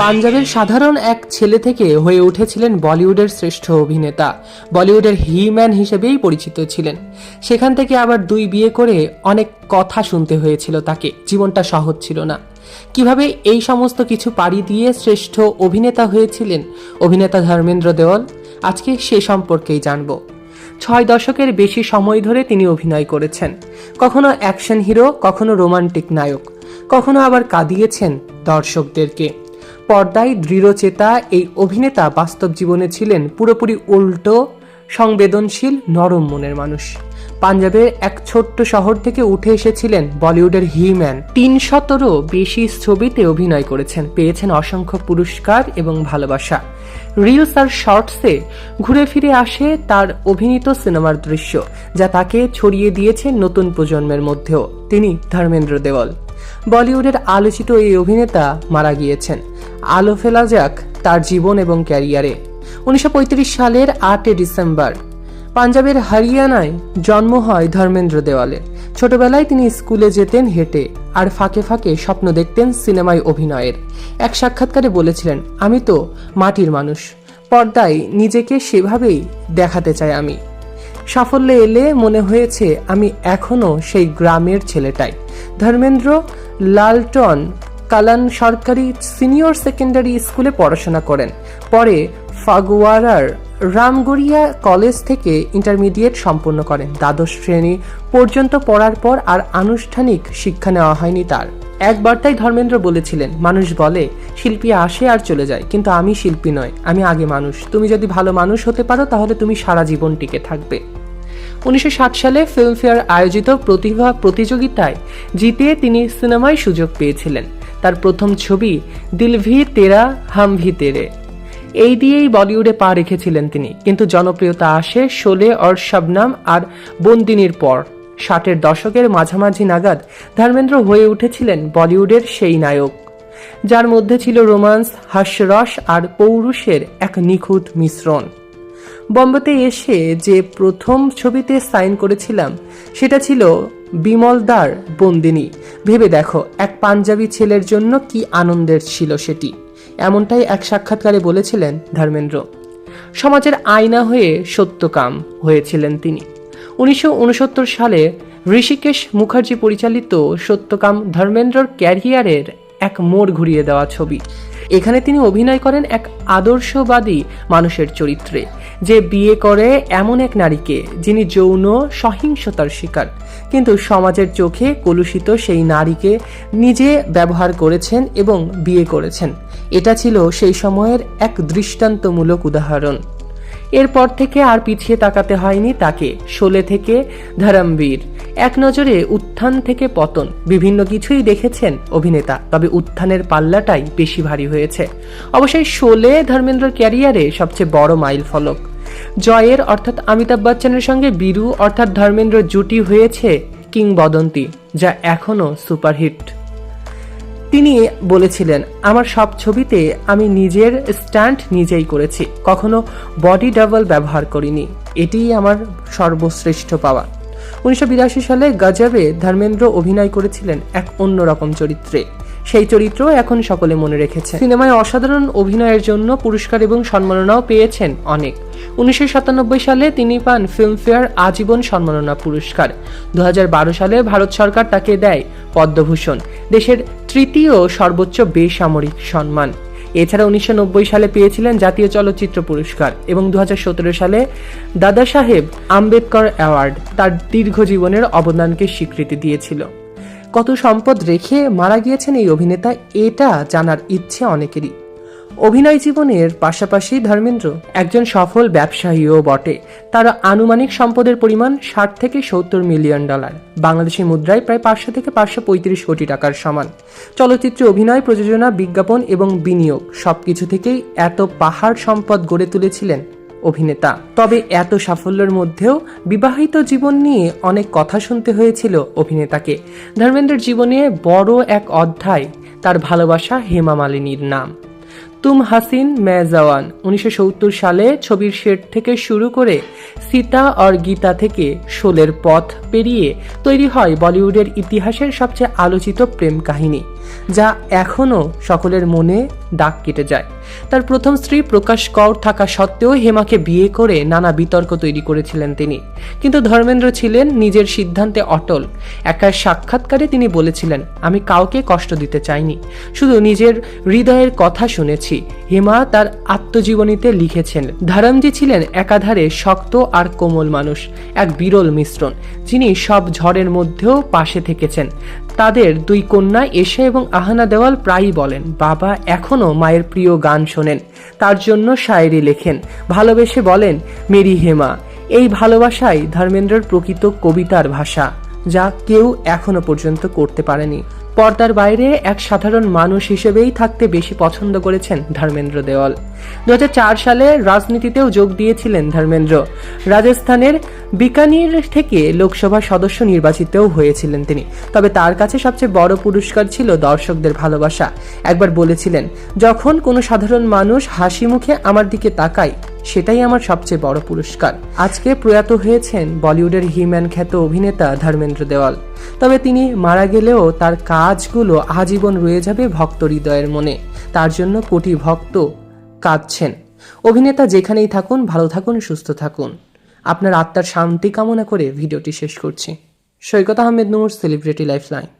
পাঞ্জাবের সাধারণ এক ছেলে থেকে হয়ে উঠেছিলেন বলিউডের শ্রেষ্ঠ অভিনেতা। বলিউডের হিম্যান হিসেবেই পরিচিত ছিলেন। সেখান থেকে আবার দুই বিয়ে করে অনেক কথা শুনতে হয়েছিল তাকে। জীবনটা সহজ ছিল না। কীভাবে এই সমস্ত কিছু পাড়ি দিয়ে শ্রেষ্ঠ অভিনেতা হয়েছিলেন অভিনেতা ধর্মেন্দ্র দেওয়াল, আজকে সে সম্পর্কেই জানব। ছয় দশকের বেশি সময় ধরে তিনি অভিনয় করেছেন। কখনো অ্যাকশন হিরো, কখনো রোমান্টিক নায়ক। কখনো আবার কাঁদিয়েছেন দর্শকদেরকে। পর্দায় দৃঢ়চেতা এই অভিনেতা বাস্তব জীবনে ছিলেন পুরোপুরি উল্টো, সংবেদনশীল, নরম মনের মানুষ। পাঞ্জাবের এক ছোট্ট শহর থেকে উঠে এসেছিলেন বলিউডের হিম্যান। তিনশতরও বেশি ছবিতে অভিনয় করেছেন। পেয়েছেন অসংখ্য পুরস্কার এবং ভালোবাসা। রিলস আর শর্টসে ঘুরে ফিরে আসে তার অভিনীত সিনেমার দৃশ্য, যা তাকে ছড়িয়ে দিয়েছে নতুন প্রজন্মের মধ্যেও। তিনি ধর্মেন্দ্র দেওয়াল। বলিউডের আলোচিত এই অভিনেতা মারা গিয়েছেন। আলো ফেলা যাক তার জীবন এবং ক্যারিয়ারে। উনিশশো পঁয়ত্রিশ সালের আটই ডিসেম্বর, পাঞ্জাবের হরিয়ানায় জন্ম হয় ধর্মেন্দ্র দেওয়ালের ছোটবেলায় তিনি স্কুলে যেতেন হেঁটে আর ফাঁকে ফাঁকে স্বপ্ন দেখতেন সিনেমায় অভিনয়ের। এক সাক্ষাৎকারে বলেছিলেন, আমি তো মাটির মানুষ, পর্দায় নিজেকে সেভাবেই দেখাতে চাই আমি। সাফল্য এলে মনে হয়েছে আমি এখনও সেই গ্রামের ছেলেটাই। ধর্মেন্দ্র লালটন কালান সরকারি সিনিয়র সেকেন্ডারি স্কুলে পড়াশোনা করেন। পরে ফাগুয়ারার রামগড়িয়া কলেজ থেকে ইন্টারমিডিয়েট সম্পন্ন করেন। দ্বাদশ শ্রেণি পর্যন্ত পড়ার পর আর আনুষ্ঠানিক শিক্ষা নেওয়া হয়নি তার। একবার তাই ধর্মেন্দ্র বলেছিলেন, মানুষ বলে, শিল্পী আসে আর চলে যায়, কিন্তু আমি শিল্পী নয়, আমি আগে মানুষ। তুমি যদি ভালো মানুষ হতে পারো, তাহলে তুমি সারা জীবন টিকে থাকবে। উনিশশো সালে ফিল্মফেয়ার আয়োজিত প্রতিভা প্রতিযোগিতায় জিতে তিনি সিনেমায় সুযোগ পেয়েছিলেন। তার প্রথম ছবি, দিল ভি তেরা, হাম ভি তেরে। এই দিয়েই বলিউডে পা রেখেছিলেন তিনি। কিন্তু জনপ্রিয়তা আসে শোলে অর শবনাম আর বন্দিনীর পর। ষাটের দশকের মাঝামাঝি নাগাদ ধর্মেন্দ্র হয়ে উঠেছিলেন বলিউডের সেই নায়ক। যার মধ্যে ছিল রোমান্স, হাস্যরস আর পৌরুষের এক নিখুঁত মিশ্রণ। বম্বেতে এসে যে প্রথম ছবিতে সাইন করেছিলাম, সেটা ছিল বিমলদার বন্দিনী। ভেবে দেখো, এক পাঞ্জাবি ছেলের জন্য কি আনন্দের ছিল সেটি। এমনটাই এক সাক্ষাৎকারে বলেছিলেন ধর্মেন্দ্র। সমাজের আয়না হয়ে সত্যকাম হয়েছিলেন তিনি। উনিশশো উনসত্তর সালে ঋষিকেশ মুখার্জি পরিচালিত সত্যকাম ধর্মেন্দ্রর ক্যারিয়ারের এক মোড় ঘুরিয়ে দেওয়া ছবি। এখানে তিনি অভিনয় করেন এক আদর্শবাদী মানুষের চরিত্রে। যে বিয়ে করে এমন এক নারীকে যিনি যৌন সহিংসতার শিকার। কিন্তু সমাজের চোখে কলুষিত সেই নারীকে নিজে ব্যবহার করেছেন এবং বিয়ে করেছেন। এটা ছিল সেই সময়ের এক দৃষ্টান্তমূলক উদাহরণ। এরপর থেকে আর পিছিয়ে তাকাতে হয়নি তাকে শোলে থেকে ধরমবীর। এক নজরে উত্থান থেকে পতন। বিভিন্ন কিছুই দেখেছেন অভিনেতা, তবে উত্থানের পাল্লাটাই বেশি ভারী হয়েছে। অবশ্যই শোলে ধর্মেন্দ্রর ক্যারিয়ারে সবচেয়ে বড় মাইল ফলক জয়ের অর্থাৎ অমিতাভ বচ্চনের সঙ্গে বীরু অর্থাৎ ধর্মেন্দ্র জুটি হয়েছে কিংবদন্তি, যা এখনও সুপারহিট। তিনি বলেছিলেন, আমার সব ছবিতে আমি নিজের স্ট্যান্ড নিজেই করেছি, কখনো বডি ডাবল ব্যবহার করিনি। এটিই আমার সর্বশ্রেষ্ঠ পাওয়া। উনিশশো বিরাশি সালে গজবে ধর্মেন্দ্র অভিনয় করেছিলেন এক অন্যরকম চরিত্রে। সেই চরিত্র এখন সকলে মনে রেখেছে। সিনেমায় অসাধারণ অভিনয়ের জন্য পুরস্কার এবং সম্মাননাও পেয়েছেন অনেক। উনিশশো সাতানব্বই সালে তিনি পান ফিল্মফেয়ার আজীবন সম্মাননা পুরস্কার। দু সালে ভারত সরকার তাকে দেয় পদ্মভূষণ, দেশের তৃতীয় সর্বোচ্চ বেসামরিক সম্মান। এছাড়া উনিশশো নব্বই সালে পেয়েছিলেন জাতীয় চলচ্চিত্র পুরস্কার এবং দু হাজার সতেরো সালে দাদা সাহেব আম্বেদকর অ্যাওয়ার্ড, তার দীর্ঘ জীবনের অবদানকে স্বীকৃতি দিয়েছিল। কত সম্পদ রেখে মারা গিয়েছেন এই অভিনেতা, এটা জানার ইচ্ছে অনেকেরই। অভিনয় জীবনের পাশাপাশি, ধর্মেন্দ্র, একজন সফল ব্যবসায়ীও বটে। তার আনুমানিক সম্পদের পরিমাণ ষাট থেকে সত্তর মিলিয়ন ডলার। বাংলাদেশি মুদ্রায় প্রায় পাঁচশো থেকে পাঁচশো পঁয়ত্রিশ কোটি টাকার সমান। চলচ্চিত্রে অভিনয়, প্রযোজনা, বিজ্ঞাপন এবং বিনিয়োগ সবকিছু থেকেই এত পাহাড় সম্পদ গড়ে তুলেছিলেন অভিনেতা। তবে এত সাফল্যের মধ্যেও বিবাহিত জীবন নিয়ে অনেক কথা শুনতে হয়েছিল অভিনেতাকে। ধর্মেন্দ্রের জীবনে বড় এক অধ্যায়, তার ভালোবাসা হেমা মালিনীর নাম। তুম হাসিন, মে জওয়ান, উনিশশো সত্তর সালে ছবির সেট থেকে শুরু করে সীতা আর গীতা থেকে শোলের পথ পেরিয়ে তৈরি হয় বলিউডের ইতিহাসের সবচেয়ে আলোচিত প্রেম কাহিনী। যা এখনও সকলের মনে দাগ কেটে যায়। তার প্রথম স্ত্রী প্রকাশ কৌর থাকা সত্ত্বেও হেমাকে বিয়ে করে নানা বিতর্ক তৈরি করেছিলেন তিনি। কিন্তু ধর্মেন্দ্র ছিলেন নিজের সিদ্ধান্তে অটল। একা সাক্ষাৎকারে তিনি বলেছিলেন, আমি কাউকে কষ্ট দিতে চাইনি। শুধু নিজের হৃদয়ের কথা শুনেছি। হেমা তার আত্মজীবনীতে লিখেছেন, ধরমজি ছিলেন একাধারে শক্ত আর কোমল মানুষ, এক বিরল মিশ্রণ। যিনি সব ঝড়ের মধ্যেও পাশে থেকেছেন। তাদের দুই কন্যা এসে এবং আহানা দেওয়াল প্রায়ই বলেন, বাবা এখনও মায়ের প্রিয় গান শোনেন। তার জন্য শায়েরি লেখেন। ভালোবেসে বলেন, মেরি হেমা এই ভালোবাসাই ধর্মেন্দ্রের প্রকৃত কবিতার ভাষা, যা কেউ এখনও পর্যন্ত করতে পারেনি। পর্দার বাইরে এক সাধারণ মানুষ হিসেবেই থাকতে বেশি পছন্দ করেছেন ধর্মেন্দ্র দেওয়াল। দু হাজার চার সালে রাজনীতিতেও যোগ দিয়েছিলেন ধর্মেন্দ্র। রাজস্থানের বিকানির থেকে লোকসভা সদস্য নির্বাচিতও হয়েছিলেন তিনি। তবে তার কাছে সবচেয়ে বড় পুরস্কার ছিল দর্শকদের ভালোবাসা। একবার বলেছিলেন, যখন কোনো সাধারণ মানুষ হাসি মুখে আমার দিকে তাকায়, সেটাই আমার সবচেয়ে বড় পুরস্কার। আজকে প্রয়াত হয়েছেন বলিউডের হিম্যান খ্যাত অভিনেতা ধর্মেন্দ্র দেওয়াল। তবে তিনি মারা গেলেও তার কাজগুলো আজীবন রয়ে যাবে ভক্ত হৃদয়ের মনে। তার জন্য কোটি ভক্ত কাঁদছেন। অভিনেতা যেখানেই থাকুন, ভালো থাকুন, সুস্থ থাকুন। আপনার আত্মার শান্তি কামনা করে ভিডিওটি শেষ করছি। Saikat Ahmed Noor celebrity lifeline